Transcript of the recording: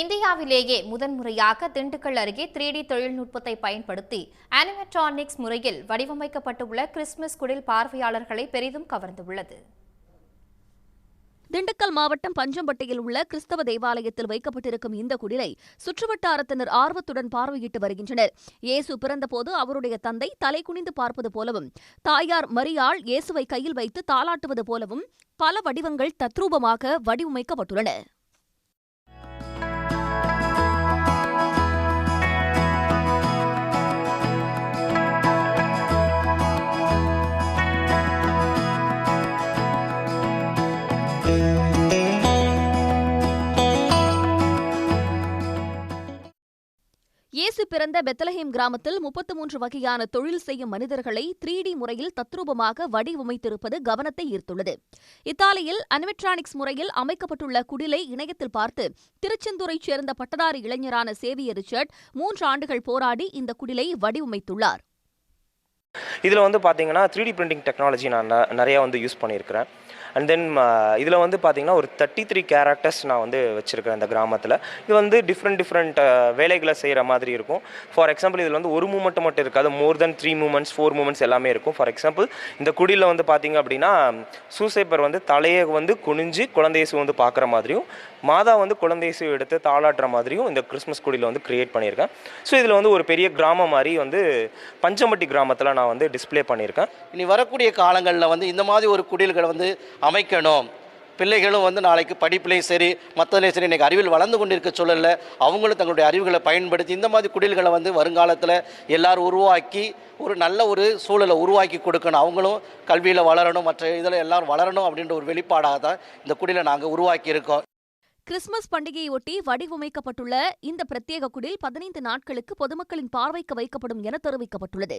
இந்தியாவிலேயே முதன்முறையாக திண்டுக்கல் அருகே த்ரீ டி தொழில்நுட்பத்தை பயன்படுத்தி அனிமெட்ரானிக்ஸ் முறையில் வடிவமைக்கப்பட்டுள்ள கிறிஸ்துமஸ் குடில் பார்வையாளர்களை பெரிதும் கவர்ந்துள்ளது. திண்டுக்கல் மாவட்டம் பஞ்சம்பட்டியில் உள்ள கிறிஸ்தவ தேவாலயத்தில் வைக்கப்பட்டிருக்கும் இந்த குடிலை சுற்றுவட்டாரத்தினர் ஆர்வத்துடன் பார்வையிட்டு வருகின்றனர். இயேசு பிறந்தபோது அவருடைய தந்தை தலை குனிந்து பார்ப்பது போலவும் தாயார் மரியாள் இயேசுவை கையில் வைத்து தாளாட்டுவது போலவும் பல வடிவங்கள் தத்ரூபமாக வடிவமைக்கப்பட்டுள்ளன. இயேசு பிறந்த பெத்தலஹேம் கிராமத்தில் முப்பத்து மூன்று வகையான தொழில் செய்யும் மனிதர்களை த்ரீ டி முறையில் தத்ரூபமாக வடிவமைத்திருப்பது கவனத்தை ஈர்த்துள்ளது. இத்தாலியில் அனிமெட்ரானிக்ஸ் முறையில் அமைக்கப்பட்டுள்ள குடிலை இணையத்தில் பார்த்து திருச்செந்தூரைச் சேர்ந்த பட்டதாரி இளைஞரான சேவியர் ரிச்சர்ட் மூன்று ஆண்டுகள் போராடி இந்த குடிலை வடிவமைத்துள்ளார். இதில் வந்து பார்த்தீங்கன்னா த்ரீ டி பிரிண்டிங் டெக்னாலஜி நான் நிறையா வந்து யூஸ் பண்ணியிருக்கிறேன். அண்ட் தென் இதில் வந்து பார்த்தீங்கன்னா ஒரு தேர்ட்டி த்ரீ கேரக்டர்ஸ் நான் வந்து வச்சுருக்கேன் இந்த கிராமத்தில். இது வந்து டிஃப்ரெண்ட் டிஃப்ரெண்ட் வேலைகளை செய்கிற மாதிரி இருக்கும். ஃபார் எக்ஸாம்பிள் இதில் வந்து ஒரு மூமெண்ட் மட்டும் இருக்காது. More than three moments four moments எல்லாமே இருக்கும். ஃபார் எக்ஸாம்பிள் இந்த குடியில் வந்து பார்த்தீங்க அப்படின்னா சூசைப்பர் வந்து தலையை வந்து குனிஞ்சு குழந்தையசு வந்து பார்க்குற மாதிரியும் மாதா வந்து குழந்தையசு எடுத்து தாளாடுற மாதிரியும் இந்த கிறிஸ்மஸ் குடியில் வந்து க்ரியேட் பண்ணியிருக்கேன். ஸோ இதில் வந்து ஒரு பெரிய கிராமம் மாதிரி வந்து பஞ்சம்பட்டி கிராமத்தில் நான் வந்து டிஸ்ப்ளே பண்ணியிருக்கேன். இனி வரக்கூடிய காலங்களில் வந்து இந்த மாதிரி ஒரு குடில்களை வந்து அமைக்கணும். பிள்ளைகளும் வந்து நாளைக்கு படிப்புலையும் சரி மற்றதுலையும் சரி இன்றைக்கி அறிவில் வளர்ந்து கொண்டிருக்க சூழல்ல அவங்களும் தங்களுடைய அறிவுகளை பயன்படுத்தி இந்த மாதிரி குடில்களை வந்து வருங்காலத்தில் எல்லாரும் உருவாக்கி ஒரு நல்ல ஒரு சூழலை உருவாக்கி கொடுக்கணும். அவங்களும் கல்வியில் வளரணும் மற்ற இதில் எல்லாரும் வளரணும் அப்படின்ற ஒரு வெளிப்பாடாக தான் இந்த குடிலை நாங்கள் உருவாக்கி இருக்கோம். கிறிஸ்துமஸ் பண்டிகையொட்டி வடிவமைக்கப்பட்டுள்ள இந்த பிரத்யேக குடில் பதினைந்து நாட்களுக்கு பொதுமக்களின் பார்வைக்கு வைக்கப்படும் என தெரிவிக்கப்பட்டுள்ளது.